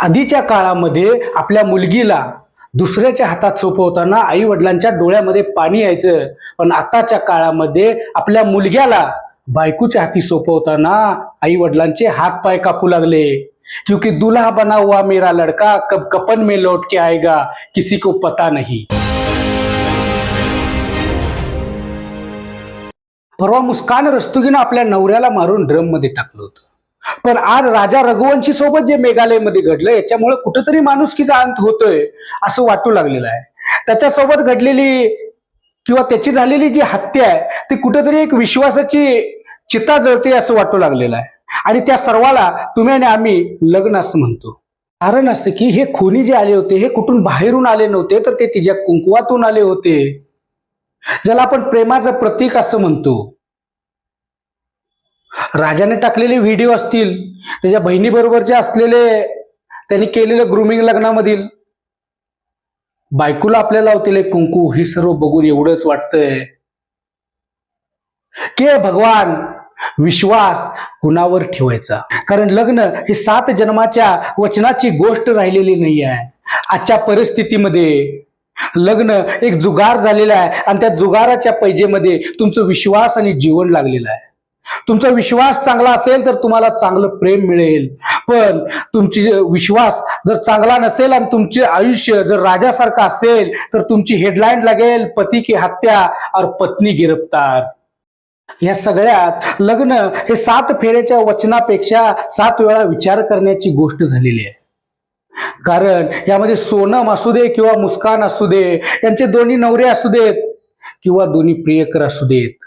आधीच्या काळामध्ये आपल्या मुलगीला दुसऱ्याच्या हातात सोपवताना आई वडिलांच्या डोळ्यामध्ये पाणी यायचं. पण आताच्या काळामध्ये आपल्या मुलग्याला बायकोच्या हाती सोपवताना आई वडिलांचे हात पाय कापू लागले. क्योंकि दुल्हा बना हुआ मेरा लड़का कब कपन में लौट के आएगा किसी को पता नहीं. परवा मुस्कान रस्तुगीनं आपल्या नवऱ्याला मारून ड्रममध्ये टाकलं होतं. पण आज राजा रघुवंशी सोबत जे मेघालयमध्ये घडलं याच्यामुळे कुठंतरी माणुसकीचा अंत होतोय असं वाटू लागलेलं आहे. त्याच्यासोबत घडलेली किंवा त्याची झालेली जी हत्या आहे ती कुठंतरी एक विश्वासाची चिता जळते असं वाटू लागलेलं आहे. आणि त्या सर्वाला तुम्ही आणि आम्ही लग्न असं म्हणतो. कारण असं की हे खुनी जे आले होते हे कुठून बाहेरून आले नव्हते तर ते तिच्या कुंकुवातून आले होते. ज्याला आपण प्रेमाचं प्रतीक असं म्हणतो. राजाने टाकलेले व्हिडिओ असतील त्याच्या बहिणीबरोबरचे असलेले त्यांनी केलेलं ग्रुमिंग लग्नामधील बायकोला आपल्याला लावतील कुंकू हे सर्व बघून एवढंच वाटतंय. के भगवान विश्वास कुणावर ठेवायचा? कारण लग्न ही सात जन्माच्या वचनाची गोष्ट राहिलेली नाही आहे. आजच्या परिस्थितीमध्ये लग्न एक जुगार झालेला आहे आणि त्या जुगाराच्या पैजेमध्ये तुमचं विश्वास आणि जीवन लागलेलं आहे. तुमचा विश्वास चांगला असेल तर तुम्हाला चांगलं प्रेम मिळेल. पण तुमची विश्वास जर चांगला नसेल आणि तुमचे आयुष्य जर राजासारखं असेल तर तुमची हेडलाईन लागेल पती की हत्या और पत्नी गिरफ्तार. या सगळ्यात लग्न हे सात फेऱ्याच्या वचनापेक्षा सात वेळा विचार करण्याची गोष्ट झालेली आहे. कारण यामध्ये सोनम असू दे किंवा मुस्कान असू दे यांचे दोन्ही नवरे असू देत किंवा दोन्ही प्रियकर असू देत.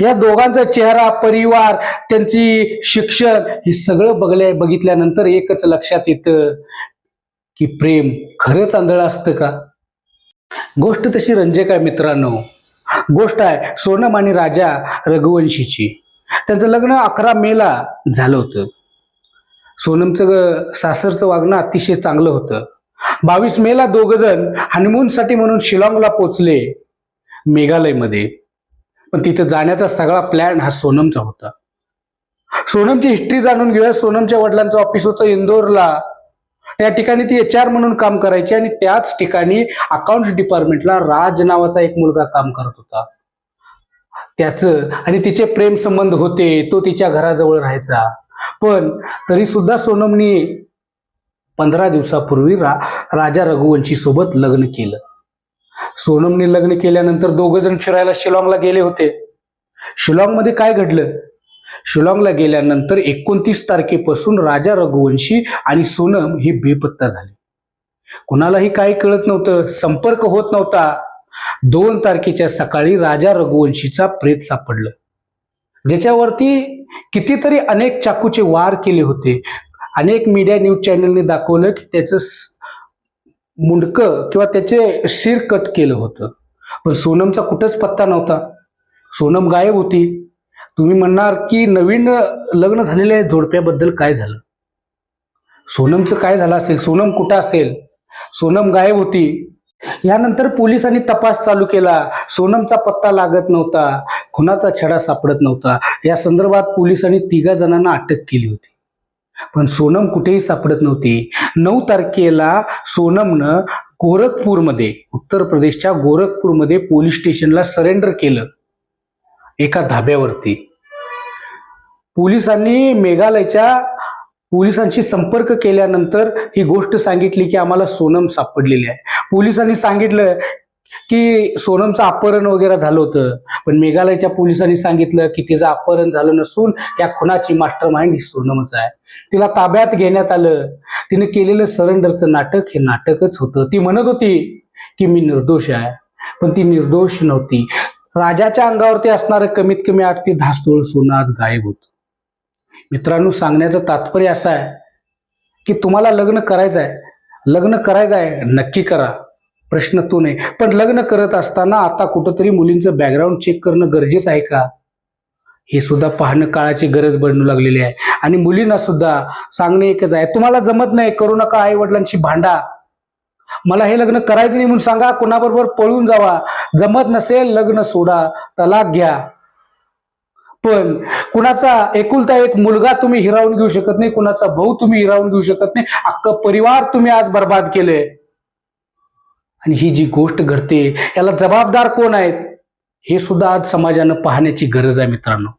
या दोघांचा चेहरा परिवार त्यांची शिक्षण हे सगळं बघल्या बघितल्यानंतर एकच लक्षात येतं की प्रेम खरंच आंधळ असतं का? गोष्ट तशी रंजक आहे मित्रांनो. गोष्ट आहे सोनम आणि राजा रघुवंशीची. त्यांचं लग्न अकरा मेला झालं होतं. सोनमचं ग- सासरचं वागणं अतिशय चांगलं होतं. बावीस मेला दोघ जण हनीमूनसाठी म्हणून शिलाँगला पोचले मेघालयमध्ये. पण तिथं जाण्याचा सगळा प्लॅन हा सोनमचा होता. सोनमची हिस्ट्री जाणून घेऊया. सोनमच्या वडिलांचं ऑफिस होतं इंदोरला. या ठिकाणी ती एच आर म्हणून काम करायची आणि त्याच ठिकाणी अकाउंट डिपार्टमेंटला राज नावाचा एक मुलगा काम करत होता. त्याचं आणि तिचे प्रेम संबंध होते. तो तिच्या घराजवळ राहायचा. पण तरी सुद्धा सोनमनी पंधरा दिवसापूर्वी रा राजा रघुवंशी सोबत लग्न केलं. सोनमने लग्न केल्यानंतर दोघ जण फिरायला शिलाँगला गेले होते. शिलाँगमध्ये काय घडलं? शिलाँगला गेल्यानंतर एकोणतीस तारखेपासून राजा रघुवंशी आणि सोनम हे बेपत्ता झाले. कुणालाही काही कळत नव्हतं संपर्क होत नव्हता. दोन तारखेच्या सकाळी राजा रघुवंशीचा प्रेत सापडलं. ज्याच्यावरती कितीतरी अनेक चाकूचे वार केले होते. अनेक मीडिया न्यूज चॅनलने दाखवलं की त्याचं मुंडकं किंवा त्याचे शिर कट केलं होतं. पण सोनमचा कुठंच पत्ता नव्हता. सोनम गायब होती. तुम्ही म्हणणार की नवीन लग्न झालेल्या जोडप्याबद्दल काय झालं? सोनमचं काय झालं असेल? सोनम कुठं असेल? सोनम गायब होती. यानंतर पोलिसांनी तपास चालू केला. सोनमचा पत्ता लागत नव्हता. खुनाचा छडा सापडत नव्हता. या संदर्भात पोलिसांनी तिघा जणांना अटक केली होती. पण सोनम कुठेही सापडत नव्हती. नऊ तारखेला सोनमनं गोरखपूरमध्ये उत्तर प्रदेशच्या गोरखपूरमध्ये पोलीस स्टेशनला सरेंडर केलं. एका धाब्यावरती. पोलिसांनी मेघालयच्या पोलिसांशी संपर्क केल्यानंतर ही गोष्ट सांगितली की आम्हाला सोनम सापडलेली आहे. पोलिसांनी सांगितलं की सोनमचं अपहरण वगैरे झालं होतं. पण मेघालयच्या पोलिसांनी सांगितलं की तिचं अपहरण झालं नसून या खुनाची मास्टर माइंड ही सोनमच आहे. तिला ताब्यात घेण्यात आलं. तिने केलेलं सरेंडरचं नाटक हे नाटकच होतं. ती म्हणत होती की मी निर्दोष आहे. पण ती निर्दोष नव्हती. राजाच्या अंगावरती असणारं कमीत कमी आठ ते दहा सोळ सोनं आज गायब होतं. मित्रांनो सांगण्याचं तात्पर्य असं आहे की तुम्हाला लग्न करायचं आहे. लग्न करायचं आहे नक्की करा. प्रश्न तो नाही. पण लग्न करत असताना आता कुठंतरी मुलींचं बॅकग्राऊंड चेक करणं गरजेचं आहे का? हे सुद्धा पाहणं काळाची गरज बनू लागलेली आहे. आणि मुलींना सुद्धा सांगणे एकच आहे. तुम्हाला जमत नाही करू नका आई वडिलांशी भांडा. मला हे लग्न करायचं नाही म्हणून सांगा कोणाबरोबर पळून जावा. जमत नसेल लग्न सोडा तलाक घ्या. पण कुणाचा एकुलता एक मुलगा तुम्ही हिरावून घेऊ शकत नाही कुणाचा भाऊ तुम्ही हिरावून घेऊ शकत नाही. अख्खं परिवार तुम्ही आज बर्बाद केले आणि ही जी गोष्ट घडते याला जबाबदार कोण आहेत? हे सुद्धा आज समाजानं पाहण्याची गरज आहे मित्रांनो.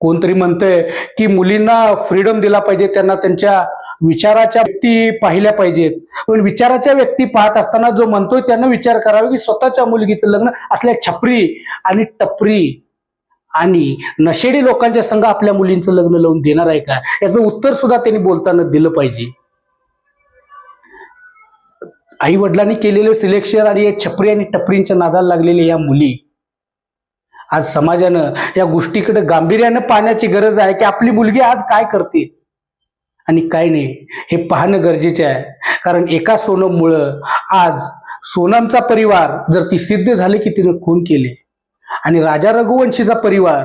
कोणतरी म्हणतंय की मुलींना फ्रीडम दिला पाहिजे त्यांना त्यांच्या विचाराच्या व्यक्ती पाहिल्या पाहिजेत. पण विचाराच्या व्यक्ती पाहत असताना जो म्हणतोय त्यांना विचार करावा की स्वतःच्या मुलगीचं लग्न असल्या छपरी आणि टपरी. आणि नशेडी लोकांच्या संघ आपल्या मुलींचं लग्न लावून देणार आहे का? याचं उत्तर सुद्धा त्यांनी बोलताना दिलं पाहिजे. आई वडिलांनी केलेले सिलेक्शन आणि या छपरी आणि टपरींच्या नादाला लागलेल्या या मुली आज समाजानं या गोष्टीकडे गांभीर्यानं पाहण्याची गरज आहे की आपली मुलगी आज काय करते? आणि काय नाही हे पाहणं गरजेचे आहे. कारण एका सोनममुळं आज सोनमचा परिवार जर ती सिद्ध झाली की तिनं खून केले. आणि राजा रघुवंशीचा परिवार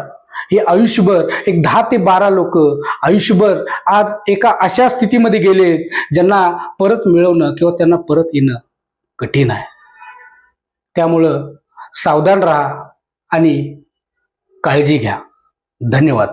हे आयुष्यभर एक दहा ते बारा लोक आयुष्यभर आज एका अशा स्थितीमध्ये गेले ज्यांना परत मिळवणं किंवा त्यांना परत येणं कठीण आहे. त्यामुळं सावधान राहा आणि काळजी घ्या. धन्यवाद.